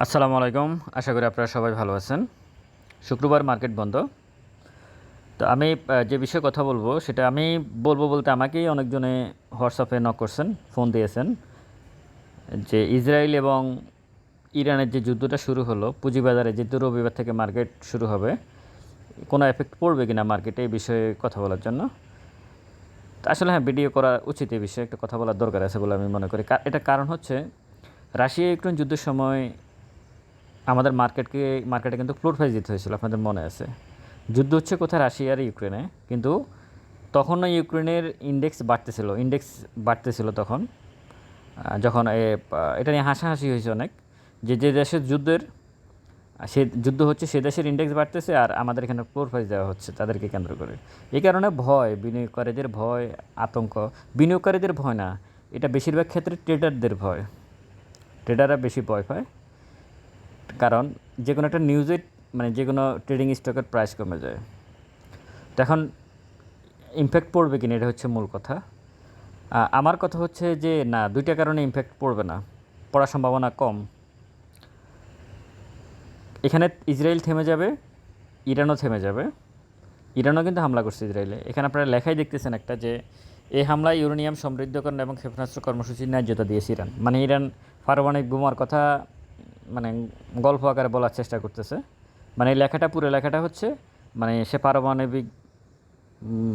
আসসালামু আলাইকুম। আশা করি আপনারা সবাই ভালো আছেন। শুক্রবার মার্কেট বন্ধ। তো আমি যে বিষয়ে কথা বলব, সেটা আমি বলব বলতে আমাকেই অনেকজনে হোয়াটসঅ্যাপে নক করছেন ফোন দিয়েছেন যে ইসরায়েল এবং ইরানের যে যুদ্ধটা শুরু হলো, পুঁজিবাজারে যেহেতু রবিবার থেকে মার্কেট শুরু হবে, কোনো এফেক্ট পড়বে কিনা মার্কেটে এই বিষয়ে কথা বলার জন্য? আসলে হ্যাঁ ভিডিও করা উচিত এই বিষয়ে, একটা কথা বলার দরকার আছে বলে আমি মনে করি। এটা কারণ হচ্ছে রাশিয়া ইউক্রেন যুদ্ধের সময় আমাদের মার্কেটকে, মার্কেটে কিন্তু ফ্লোর প্রাইস দিতে হয়েছিল, আপনাদের মনে আছে। যুদ্ধ হচ্ছে কোথায়? রাশিয়া আর ইউক্রেনে। কিন্তু তখনও ইউক্রেনের ইন্ডেক্স বাড়তেছিল ইন্ডেক্স বাড়তেছিল তখন যখন এটা নিয়ে হাসাহাসি হয়েছে অনেক, যে যে দেশের যুদ্ধের, সে যুদ্ধ হচ্ছে সে দেশের ইন্ডেক্স বাড়তেছে আর আমাদের এখানে ফ্লোর প্রাইস দেওয়া হচ্ছে তাদেরকে কেন্দ্র করে। এই কারণে ভয়, বিনিয়োগকারীদের ভয়, আতঙ্ক। বিনিয়োগকারীদের ভয় না, এটা বেশিরভাগ ক্ষেত্রে ট্রেডারদের ভয়। ট্রেডাররা বেশি ভয় পায়। কারণ যে কোনো একটা নিউজে মানে যে কোনো ট্রেডিং স্টকের প্রাইস কমে যায়। তো এখন ইমপ্যাক্ট পড়বে কিনা এটা হচ্ছে মূল কথা। আমার কথা হচ্ছে যে, না, দুইটা কারণে ইমপ্যাক্ট পড়বে না। পড়ার সম্ভাবনা কম। এখানে ইসরায়েল থেমে যাবে, ইরানও থেমে যাবে। ইরানও কিন্তু হামলা করছে ইসরায়েলে। এখানে আপনারা লেখাই দেখতেছেন একটা যে এই হামলায় ইউরেনিয়াম সমৃদ্ধকরণ এবং ক্ষেপণাস্ত্র কর্মসূচির ন্যায্যতা দিয়েছে ইরান। মানে ইরান পারমাণবিক বোমার কথা মানে গল্প আকারে বলার চেষ্টা করতেছে। মানে এই লেখাটা পুরো লেখাটা হচ্ছে মানে সে পারমাণবিক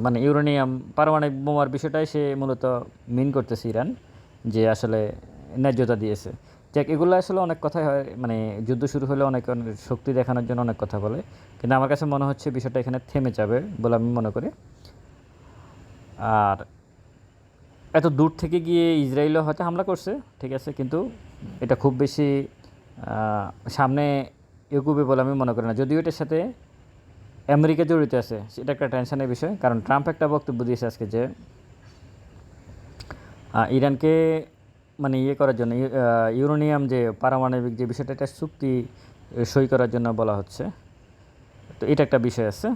মানে ইউরেনিয়াম, পারমাণবিক বোমার বিষয়টাই সে মূলত মিন করতেছে ইরান, যে আসলে ন্যায্যতা দিয়েছে। যাক, এগুলো আসলে অনেক কথাই হয় মানে যুদ্ধ শুরু হলে অনেক শক্তি দেখানোর জন্য অনেক কথা বলে। কিন্তু আমার কাছে মনে হচ্ছে বিষয়টা এখানে থেমে যাবে বলে আমি মনে করি। আর এত দূর থেকে গিয়ে ইসরায়েলও হয়তো হামলা করছে, ঠিক আছে, কিন্তু এটা খুব বেশি সামনে এগুবে বলে আমি মনে করি না। যদিও এটার সাথে আমেরিকা জড়িত আছে, সেটা একটা টেনশনের বিষয়, কারণ ট্রাম্প একটা বক্তব্য দিয়েছে আজকে যে ইরানকে মানে ইয়ে করার জন্য ইউরোনিয়াম যে পারমাণবিক যে বিষয়টা, এটা চুক্তি সই করার জন্য বলা হচ্ছে। তো এটা একটা বিষয় আছে।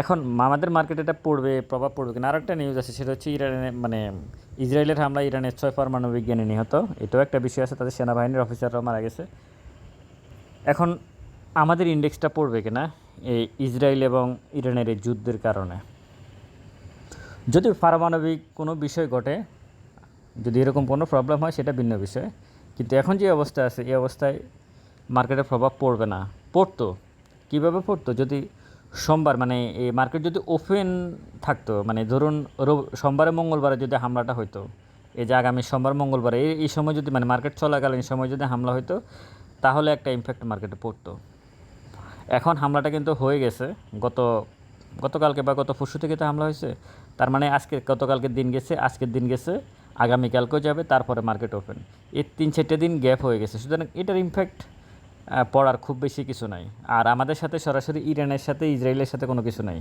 এখন আমাদের মার্কেটে এটা পড়বে, প্রভাব পড়বে কিনা? আরেকটা নিউজ আছে, সেটা হচ্ছে ইরানের মানে ইসরায়েলের হামলা ইরানের ছয় পারমাণবিক জ্ঞানী নিহত। এটাও একটা বিষয় আছে, তাদের সেনাবাহিনীর অফিসাররাও মারা গেছে। এখন আমাদের ইন্ডেক্সটা পড়বে কিনা এই ইসরায়েল এবং ইরানের এই যুদ্ধের কারণে? যদি পারমাণবিক কোনো বিষয় ঘটে, যদি এরকম কোনো প্রবলেম হয়, সেটা ভিন্ন বিষয়। কিন্তু এখন যে অবস্থা আছে, এই অবস্থায় মার্কেটের প্রভাব পড়বে না। পড়তো। কীভাবে পড়তো? যদি সোমবার মানে এই মার্কেট যদি ওপেন থাকতো মানে ধরুন সোমবারে মঙ্গলবারে যদি হামলাটা হতো এই যে আগামী সোমবার, মঙ্গলবারে, এই সময় যদি মানে মার্কেট চলাকালীন সময় যদি হামলা হতো তাহলে একটা ইমপ্যাক্ট মার্কেটে পড়তো। এখন হামলাটা কিন্তু হয়ে গেছে, গত, গতকালকে বা গত পরশু থেকে তো হামলা হয়েছে, তার মানে আজকে, গতকালকের দিন গেছে, আজকের দিন গেছে, আগামীকালকেও যাবে, তারপরে মার্কেট ওপেন এই তিন চারটে দিন গ্যাপ হয়ে গেছে, সুতরাং এটার ইমপ্যাক্ট পড়ার খুব বেশি কিছু নাই। আর আমাদের সাথে সরাসরি ইরানের সাথে, ইসরায়েলের সাথে কোনো কিছু নাই।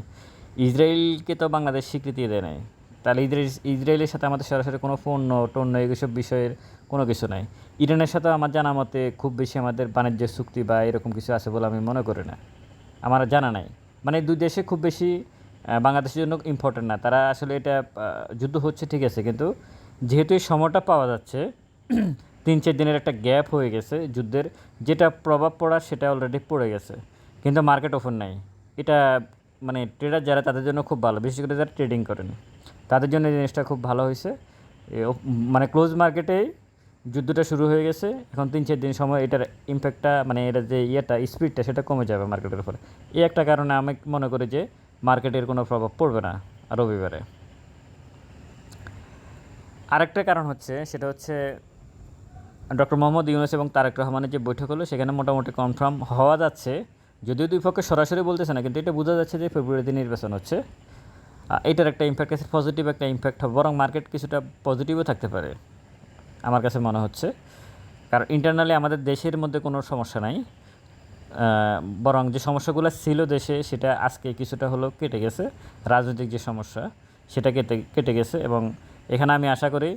ইসরায়েলকে তো বাংলাদেশ স্বীকৃতি দেয় নাই। তাহলে ইসরায়েল ইসরায়েলের সাথে আমাদের সরাসরি কোনো পণ্য টন্য এইসব বিষয়ের কোনো কিছু নাই। ইরানের সাথে আমার জানা মতে খুব বেশি আমাদের বাণিজ্য চুক্তি বা এরকম কিছু আছে বলে আমি মনে করি না। আমার জানা নাই। মানে দুই দেশে খুব বেশি বাংলাদেশের জন্য ইম্পর্টেন্ট না। তারা আসলে এটা যুদ্ধ হচ্ছে ঠিক আছে। কিন্তু যেহেতু এই সময়টা পাওয়া যাচ্ছে তিন চার দিনের একটা গ্যাপ হয়ে গেছে যুদ্ধের। যেটা প্রভাব পড়ার সেটা অলরেডি পড়ে গেছে। কিন্তু মার্কেট ওপেন নাই। এটা মানে ট্রেডার যারা তাদের জন্য খুব ভালো। বিশেষ করে যারা ট্রেডিং করেন। তাদের জন্য জিনিসটা খুব ভালো হয়েছে। মানে ক্লোজ মার্কেটে যুদ্ধটা শুরু হয়ে গেছে। এখন তিন চার দিন সময় এটার ইম্প্যাক্টটা মানে এটার যে ইয়েটা স্পিডটা সেটা কমে যাবে মার্কেটের উপরে। এই একটা কারণে আমি মনে করি যে মার্কেটের কোনো প্রভাব পড়বে না রবিবারে। আরেকটা কারণ হচ্ছে, সেটা হচ্ছে ডক্টর মোহাম্মদ ইউনুস এবং তারেক রহমানের যে বৈঠক হলো, সেখানে মোটামুটি কনফার্ম হওয়া যাচ্ছে। যদিও দুই পক্ষে সরাসরি বলতেছে না, কিন্তু এটা বোঝা যাচ্ছে যে ফেব্রুয়ারিতে নির্বাচন হচ্ছে। এটার একটা ইম্প্যাক্ট আছে পজিটিভ একটা ইম্প্যাক্ট হবে, বরং মার্কেট কিছুটা পজিটিভও থাকতে পারে, আমার কাছে মনে হচ্ছে। কারণ ইন্টারনালি আমাদের দেশের মধ্যে কোনো সমস্যা নাই। বরং যে সমস্যাগুলো ছিল দেশে, সেটা আজকে কিছুটা হলেও কেটে গেছে। রাজনৈতিক যে সমস্যা, সেটা কেটে কেটে গেছে এবং এখানে আমি আশা করি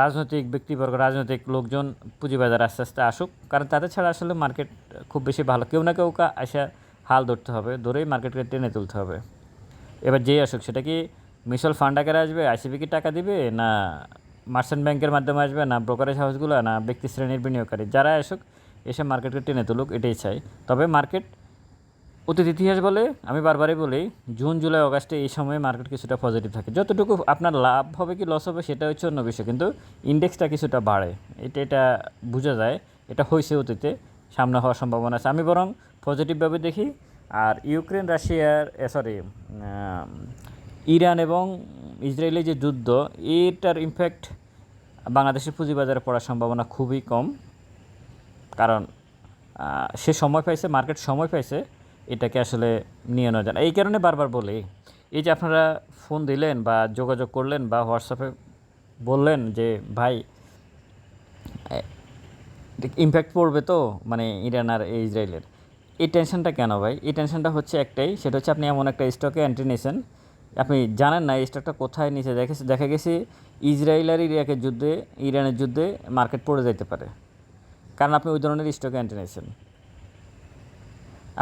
রাজনৈতিক ব্যক্তিবর্গ, রাজনৈতিক লোকজন পুঁজিবাজার আস্তে আস্তে আসুক। কারণ তাদের ছাড়া আসলে মার্কেট খুব বেশি ভালো। কেউ না কেউ আসা হাল ধরতে হবে, ধরেই মার্কেটকে টেনে তুলতে হবে। এবার যেই আসুক, সেটা কি মিউচুয়াল ফান্ড আকারে আসবে আইসিবি কি টাকা দিবে, না মার্চেন্ট ব্যাংকের মাধ্যমে আসবে, না ব্রোকারেজ হাউসগুলো না ব্যক্তি শ্রেণির বিনিয়োগকারী? যারা আসুক, এসে মার্কেটকে টেনে তুলুক, এটাই চাই। তবে মার্কেট অতীত ইতিহাস বলে, আমি বারবারই বলি, জুন, জুলাই, অগাস্টে এই সময়ে মার্কেট কিছুটা পজিটিভ থাকে। যতটুকু আপনার লাভ হবে কি লস হবে সেটা হচ্ছে অন্য বিষয়, কিন্তু ইন্ডেক্সটা কিছুটা বাড়ে। এটা এটা বোঝা যায়, এটা হয়েছে অতীতে, সামনে হওয়ার সম্ভাবনা আছে। আমি বরং পজিটিভভাবে দেখি, আর ইউক্রেন, রাশিয়ার সরি ইরান এবং ইসরায়েলের যে যুদ্ধ, এটার ইমপ্যাক্ট বাংলাদেশের পুঁজিবাজারে পড়ার সম্ভাবনা খুবই কম। কারণ সে সময় পাইছে মার্কেট সময় পাইছে এটাকে আসলে নিয়ে নেওয়া যায় না। এই কারণে বারবার বলি, এই যে আপনারা ফোন দিলেন বা যোগাযোগ করলেন বা হোয়াটসঅ্যাপে বললেন যে, ভাই ইমপ্যাক্ট পড়বে তো মানে ইরান আর ইসরায়েলের। এই টেনশনটা কেন ভাই? এই টেনশনটা হচ্ছে একটাই, সেটা হচ্ছে আপনি এমন একটা স্টকে এন্ট্রি নিয়েছেন। আপনি জানেন না এই স্টকটা কোথায় নিচে দেখে, দেখা গেছে ইসরায়েল আর ইরাকের যুদ্ধে, ইরানের যুদ্ধে মার্কেট পড়ে যেতে পারে। কারণ আপনি ওই ধরনের স্টকে এন্ট্রি নিয়েছেন।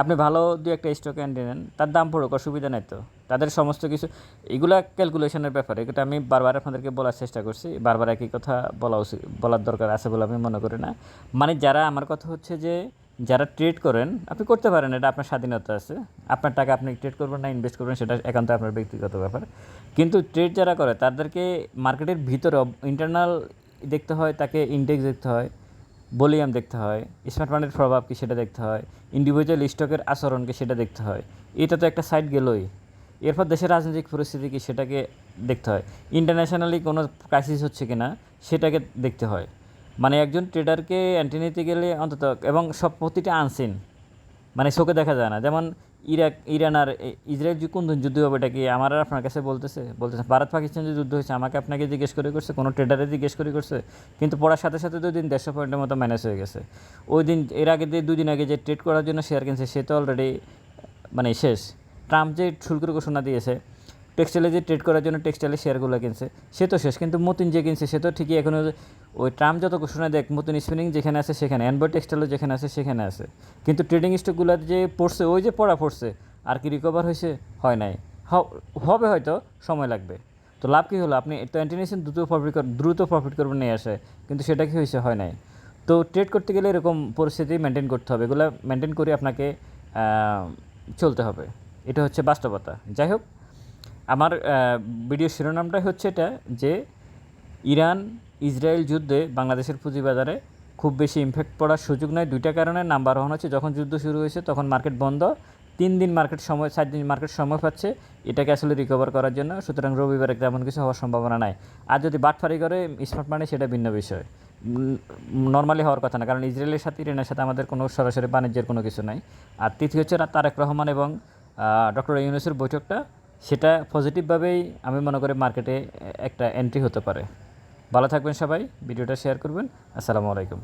আপনি ভালো দু একটা স্টকে এন্ট্রি নেন, তার দাম পড়ুক, অসুবিধা নাই তো। তাদের সমস্ত কিছু, এগুলা ক্যালকুলেশনের ব্যাপারে এটা আমি বারবার আপনাদেরকে বলার চেষ্টা করছি, বারবার একই কথা বলা উচিত, বলার দরকার আছে বলে আমি মনে করি না। মানে যারা, আমার কথা হচ্ছে যে, যারা ট্রেড করেন, আপনি করতে পারেন, এটা আপনার স্বাধীনতা আছে। আপনার টাকা আপনি ট্রেড করবেন না ইনভেস্ট করবেন, সেটা একান্ত আপনার ব্যক্তিগত ব্যাপার। কিন্তু ট্রেড যারা করে, তাদেরকে মার্কেটের ভিতরে ইন্টারনাল দেখতে হয়, তাকে ইন্ডেক্স দেখতে হয়। ভলিউম দেখতে হয়। স্মার্ট মানির প্রভাব কি সেটা দেখতে হয়। ইন্ডিভিজুয়াল স্টকের আচরণকে সেটা দেখতে হয়। এটা তো একটা সাইড গেলই। এরপর দেশের রাজনৈতিক পরিস্থিতি কি সেটাকে দেখতে হয়। ইন্টারন্যাশনালি কোনো ক্রাইসিস হচ্ছে কি না সেটাকে দেখতে হয়। মানে একজন ট্রেডারকে অ্যান্টি নিতে গেলে অন্তত এবং সব প্রতিটা আনসিন মানে চোখে দেখা যায় না। যেমন ইরাক, ইরান আর ইসরায়েল যে কোন যুদ্ধ হবে, এটা কি আমার আর আপনার কাছে বলতেছে? বলতেছে, ভারত পাকিস্তান যে যুদ্ধ হয়েছে, আমাকে আপনাকে জিজ্ঞেস করে করছে, কোনো ট্রেডারে জিজ্ঞেস করে করছে, কিন্তু পড়ার সাথে সাথে দুই দিন দেড়শো পয়েন্টের মতো ম্যানেজ হয়ে গেছে। ওই দিন, এর আগে দিয়ে দুদিন আগে যে ট্রেড করার জন্য শেয়ার কিনছে, সে তো অলরেডি মানে শেষ। ট্রাম্প যে শুল্কের ঘোষণা দিয়েছে টেক্সটাইলে যে ট্রেড করার জন্য টেক্সটাইলের শেয়ারগুলো কিনছে, সে তো শেষ। কিন্তু মতিন যে কিনছে, সে তো ঠিকই এখনও ওই ট্রাম্প যত ঘোষণা দেখ, মতিন স্পিনিং যেখানে আছে সেখানে অ্যান্ড্রয়েড টেক্সটাইলও যেখানে আছে সেখানে আছে। কিন্তু ট্রেডিং স্টকগুলো যে পড়ছে, ওই যে পড়া পড়ছে, আর কি রিকভার হয়েছে, হয় নাই। হবে হয়তো, সময় লাগবে। তো লাভ কী হলো? আপনি তো অ্যান্টিনেশন দ্রুত প্রফিট দ্রুত প্রফিট করবেন নিয়ে আসে, কিন্তু সেটা কি হয়েছে? হয় নাই। তো ট্রেড করতে গেলে এরকম পরিস্থিতি মেনটেন করতে হবে। এগুলো মেনটেন করে আপনাকে চলতে হবে। এটা হচ্ছে বাস্তবতা। যাই হোক আমার ভিডিও শিরোনামটাই হচ্ছে এটা যে ইরান, ইসরায়েল যুদ্ধে বাংলাদেশের পুঁজিবাজারে খুব বেশি ইমপ্যাক্ট পড়ার সুযোগ নাই। দুইটা কারণে নাম্বার ওয়ান হচ্ছে যখন যুদ্ধ শুরু হয়েছে তখন মার্কেট বন্ধ, তিন দিন মার্কেট সময়, চার দিন মার্কেট সময় পাচ্ছে এটাকে আসলে রিকভার করার জন্য। সুতরাং রবিবারে তেমন কিছু হওয়ার সম্ভাবনা নাই। আর যদি বাটফারি করে স্মার্ট মানি সেটা ভিন্ন বিষয়। নর্মালি হওয়ার কথা না, কারণ ইসরায়েলের সাথে, ইরানের সাথে আমাদের কোনো সরাসরি বাণিজ্যের কোনো কিছু নাই। আর তৃতীয় হচ্ছে তারেক রহমান এবং ডক্টর ইউনুসের বৈঠকটা সেটা পজিটিভভাবেই আমি মনে করি মার্কেটে একটা এন্ট্রি হতে পারে। ভালো থাকবেন সবাই, ভিডিওটা শেয়ার করবেন। আসসালামু আলাইকুম।